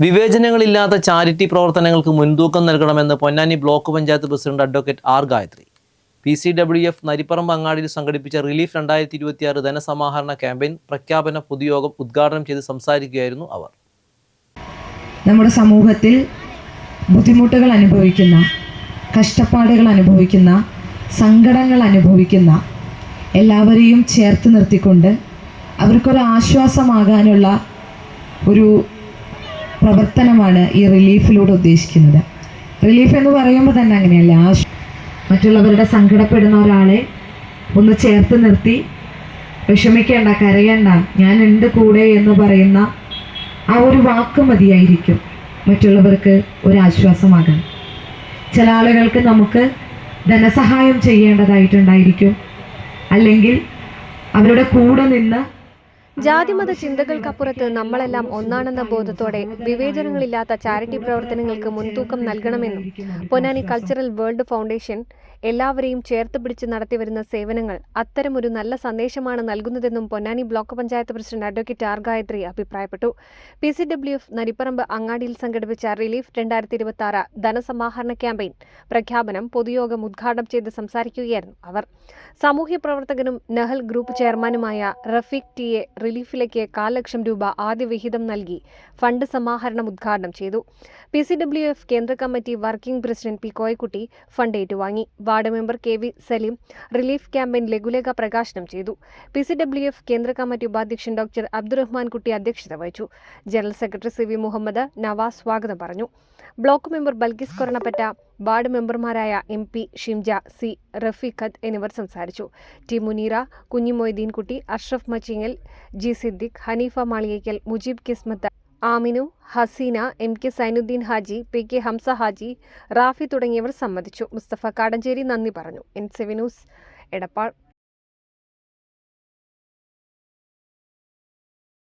വിവേചനങ്ങളില്ലാത്ത charity പ്രവർത്തനങ്ങൾക്ക് മുൻതൂക്കം നൽകണമെന്ന് Ponnani block panchayat president advocate R Gayathri. P C W F Naripparamba അങ്ങാടിയിൽ സംഘടിപ്പിച്ച റിലീഫ് രണ്ടായിരത്തി ഇരുപത്തിയാറ് ധനസമാഹരണ ക്യാമ്പയിൻ പ്രഖ്യാപന പൊതുയോഗം ഉദ്ഘാടനം ചെയ്ത് സംസാരിക്കുകയായിരുന്നു അവർ. നമ്മുടെ സമൂഹത്തിൽ ബുദ്ധിമുട്ടുകൾ അനുഭവിക്കുന്ന കഷ്ടപ്പാടുകൾ അനുഭവിക്കുന്ന സങ്കടങ്ങൾ അനുഭവിക്കുന്ന എല്ലാവരെയും ചേർത്ത് നിർത്തിക്കൊണ്ട് അവർക്കൊരു ആശ്വാസമാകാനുള്ള ഒരു പ്രവർത്തനമാണ് ഈ റിലീഫിലൂടെ ഉദ്ദേശിക്കുന്നത്. റിലീഫ് എന്ന് പറയുമ്പോൾ തന്നെ അങ്ങനെയല്ല? ആശു മറ്റുള്ളവരുടെ സങ്കടപ്പെടുന്ന ഒരാളെ ഒന്ന് ചേർത്ത് നിർത്തി വിഷമിക്കേണ്ട ഞാൻ ഉണ്ട് കൂടെ എന്ന് പറയുന്ന ആ ഒരു വാക്ക് മതിയായിരിക്കും മറ്റുള്ളവർക്ക് ഒരു ആശ്വാസമാകാൻ. ചില ആളുകൾക്ക് നമുക്ക് ധനസഹായം ചെയ്യേണ്ടതായിട്ടുണ്ടായിരിക്കും. അല്ലെങ്കിൽ അവരുടെ കൂടെ നിന്ന് ജാതിമത ചിന്തകൾക്കപ്പുറത്ത് നമ്മളെല്ലാം ഒന്നാണെന്ന ബോധത്തോടെ വിവേചനങ്ങളില്ലാത്ത ചാരിറ്റി പ്രവർത്തനങ്ങൾക്ക് മുൻതൂക്കം നൽകണമെന്നും പൊന്നാനി കൾച്ചറൽ വേൾഡ് ഫൗണ്ടേഷൻ എല്ലാവരെയും ചേർത്ത് പിടിച്ച് നടത്തിവരുന്ന സേവനങ്ങൾ അത്തരമൊരു നല്ല സന്ദേശമാണ് നൽകുന്നതെന്നും Ponnani block panchayat president advocate R Gayathri അഭിപ്രായപ്പെട്ടു. P C W F Naripparamba അങ്ങാടിയിൽ സംഘടിപ്പിച്ച റിലീഫ് രണ്ടായിരത്തി ഇരുപത്തി ആറ് ധനസമാഹരണ ക്യാമ്പയിൻ പ്രഖ്യാപനം പൊതുയോഗം ഉദ്ഘാടനം ചെയ്ത് സംസാരിക്കുകയായിരുന്നു അവർ. സാമൂഹ്യ പ്രവർത്തകനും നഹൽ ഗ്രൂപ്പ് ചെയർമാനുമായ റഫീഖ് ടി എ റിലീഫിലേക്ക് കാൽ ലക്ഷം രൂപ ആദ്യ വിഹിതം നൽകി ഫണ്ട് സമാഹരണം ഉദ്ഘാടനം ചെയ്തു. പി സി ഡബ്ല്യു എഫ് കേന്ദ്ര committee working president P Koyakutty fund ഏറ്റുവാങ്ങി. Ward member K V Salim relief campaign ലഘുലേഖ പ്രകാശനം ചെയ്തു. പി സി ഡബ്ല്യു എഫ് കേന്ദ്ര കമ്മിറ്റി ഉപാധ്യക്ഷൻ ഡോക്ടർ അബ്ദുറഹ്മാൻ കുട്ടി അധ്യക്ഷത വഹിച്ചു. General secretary C V Muhammad Navas സ്വാഗതം പറഞ്ഞു. Block member Balkis Koranappatta ward മെമ്പർമാരായ M P Shimja C Rafeekhath എന്നിവർ സംസാരിച്ചു. T Muneera Kunhimoideenkutty Ashraf Machingal G Siddique Haneefa Maliyekkal Mujeeb Kismath Aminu Haseena M K Sainudheen Haji P K Hamsa Haji Rafi തുടങ്ങിയവർ സംബന്ധിച്ചു. മുസ്തഫ കാടഞ്ചേരി നന്ദി പറഞ്ഞു. N സെവി news Edappal.